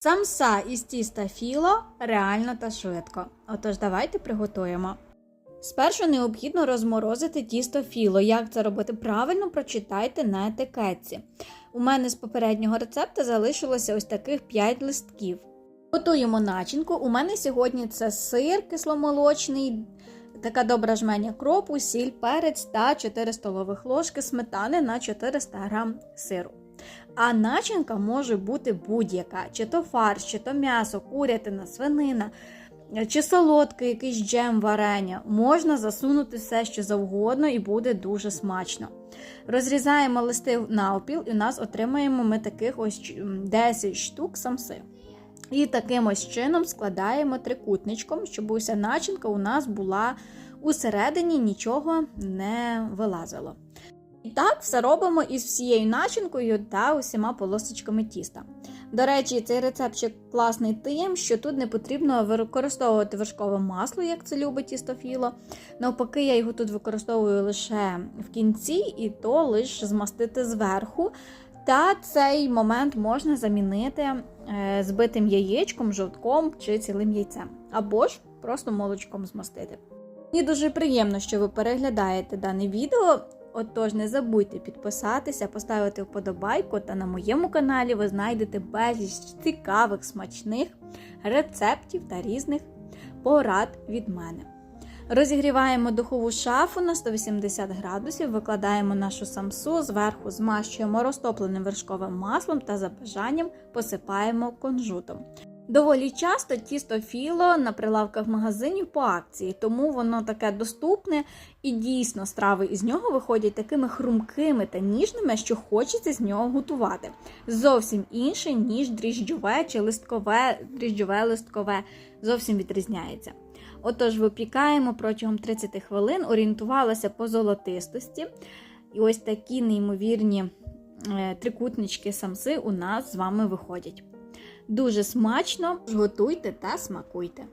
Самса із тіста філо реально та швидко. Отож, давайте приготуємо. Спершу необхідно розморозити тісто філо. Як це робити правильно, прочитайте на етикетці. У мене з попереднього рецепту залишилося ось таких 5 листків. Готуємо начинку. У мене сьогодні це сир кисломолочний, така добра жменя кропу, сіль, перець та 4 столових ложки сметани на 400 г сиру. А начинка може бути будь-яка: чи то фарш, чи то м'ясо, курятина, свинина, чи солодкий якийсь джем варення. Можна засунути все, що завгодно, і буде дуже смачно. Розрізаємо листи навпіл, і у нас отримаємо ми таких ось 10 штук самси. І таким ось чином складаємо трикутничком, щоб уся начинка у нас була усередині, нічого не вилазило. І так все робимо із всією начинкою та усіма полосочками тіста. До речі, цей рецептчик класний тим, що тут не потрібно використовувати вершкове масло, як це любить тістофіло. Навпаки, я його тут використовую лише в кінці, і то лише змастити зверху. Та цей момент можна замінити е, збитим яєчком, жовтком чи цілим яйцем, або ж просто молочком змастити. Мені дуже приємно, що ви переглядаєте дане відео. Отож, не забудьте підписатися, поставити вподобайку, та на моєму каналі ви знайдете безліч цікавих, смачних рецептів та різних порад від мене. Розігріваємо духову шафу на 180 градусів, викладаємо нашу самсу, зверху змащуємо розтопленим вершковим маслом та за бажанням посипаємо кунжутом. Доволі часто тісто філо на прилавках магазинів по акції, тому воно таке доступне і дійсно страви із нього виходять такими хрумкими та ніжними, що хочеться з нього готувати. Зовсім інше, ніж дріжджове чи листкове, дріжджове листкове, зовсім відрізняється. Отож, випікаємо протягом 30 хвилин, орієнтувалася по золотистості. І ось такі неймовірні е, трикутнички самси у нас з вами виходять. Дуже смачно, готуйте та смакуйте.